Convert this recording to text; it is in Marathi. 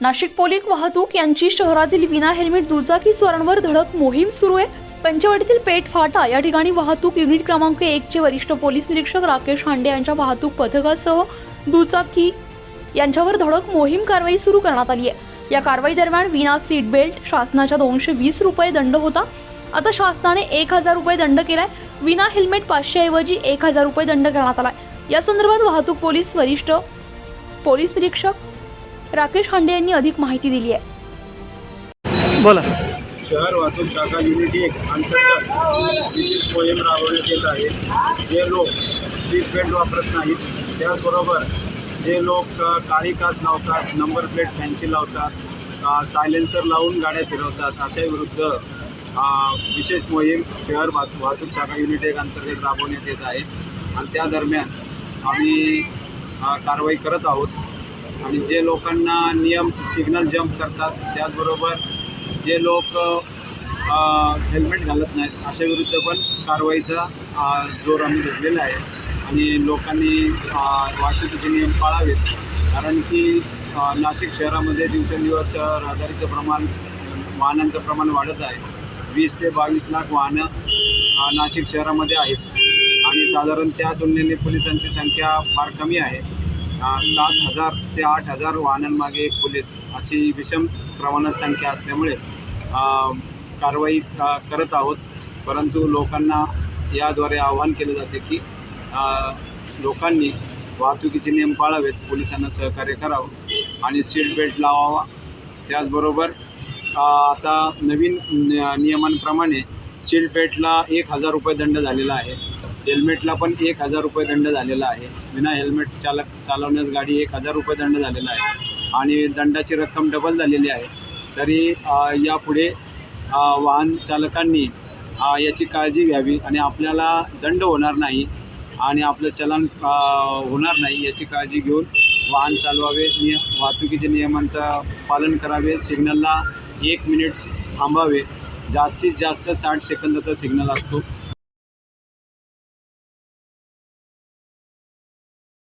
नाशिक पोलिक वाहतूक यांची शहरातील विना हेल्मेट दुचाकी स्वारांवर धडक मोहीम सुरू आहे. पंचवटीतील पेठ फाटा या ठिकाणी वाहतूक युनिट क्रमांक एक चे वरिष्ठ पोलीस निरीक्षक राकेश हांडे यांच्या वाहतूक पथकासह दुचाकी यांच्यावर धडक मोहीम कारवाई सुरू करण्यात आली आहे. या कारवाई दरम्यान विना सीट बेल्ट शासनाच्या दोनशे वीस रुपये दंड होता. आता शासनाने एक हजार रुपये दंड केलाय. विना हेल्मेट पाचशे ऐवजी एक हजार रुपये दंड करण्यात आलाय. या संदर्भात वाहतूक पोलीस वरिष्ठ पोलीस निरीक्षक राकेश हांडे यांनी अधिक माहिती दिली आहे. बोला. शहर वाहतूक शाखा युनिट एक अंतर्गत विशेष मोहीम राबवण्यात येत आहे. जे लोक सीट बेल्ट वापरत नाहीत त्याचबरोबर जे लोक काळी काच लावतात नंबर प्लेट फॅन्सी लावतात सायलेन्सर लावून गाड्या फिरवतात अशा विरुद्ध विशेष मोहीम शहर वाहतूक वाहतूक शाखा युनिट एक अंतर्गत राबवण्यात येत आहे. आणि त्या दरम्यान आम्ही कारवाई करत आहोत. आणि जे लोकांना नियम सिग्नल जम्प करतात त्याचबरोबर जे लोक हेल्मेट घालत नाहीत अशा विरुद्ध पण कारवाईचा जोर आम्ही घेतलेला आहे. आणि लोकांनी वाहतुकीचे नियम पाळावेत. कारण की नाशिक शहरामध्ये दिवसेंदिवस रहदारीचं प्रमाण वाहनांचं प्रमाण वाढत आहे. वीस ते बावीस लाख वाहनं नाशिक शहरामध्ये आहेत. आणि साधारण त्या तुलनेने पोलिसांची संख्या फार कमी आहे. सात हजार ते आठ हजार वाहनांमागे एक पोलीस अशी विषम प्रमाणात संख्या असल्यामुळे कारवाई करत आहोत. परंतु लोकांना याद्वारे आवाहन केलं जाते की लोकांनी वाहतुकीचे नियम पाळावेत पोलिसांना सहकार्य करावं आणि सीट बेल्ट लावावा. त्याचबरोबर आता नवीन नियमांप्रमाणे सीट बेल्टला एक हजार रुपये दंड झालेला आहे. हेल्मेटला पण एक हजार रुपये दंड झालेला आहे. विना हेल्मेट चालक चालवण्यास गाडी एक हजार रुपये दंड झालेला आहे. आणि दंडाची रक्कम डबल झालेली आहे. तरी यापुढे वाहन चालकांनी याची काळजी घ्यावी आणि आपल्याला दंड होणार नाही आणि आपलं चलन होणार नाही याची काळजी घेऊन वाहन चालवावे निय वाहतुकीच्या नियमांचं पालन करावे सिग्नलला एक मिनिट थांबावे. जास्तीत जास्त साठ सेकंदाचा सिग्नल असतो.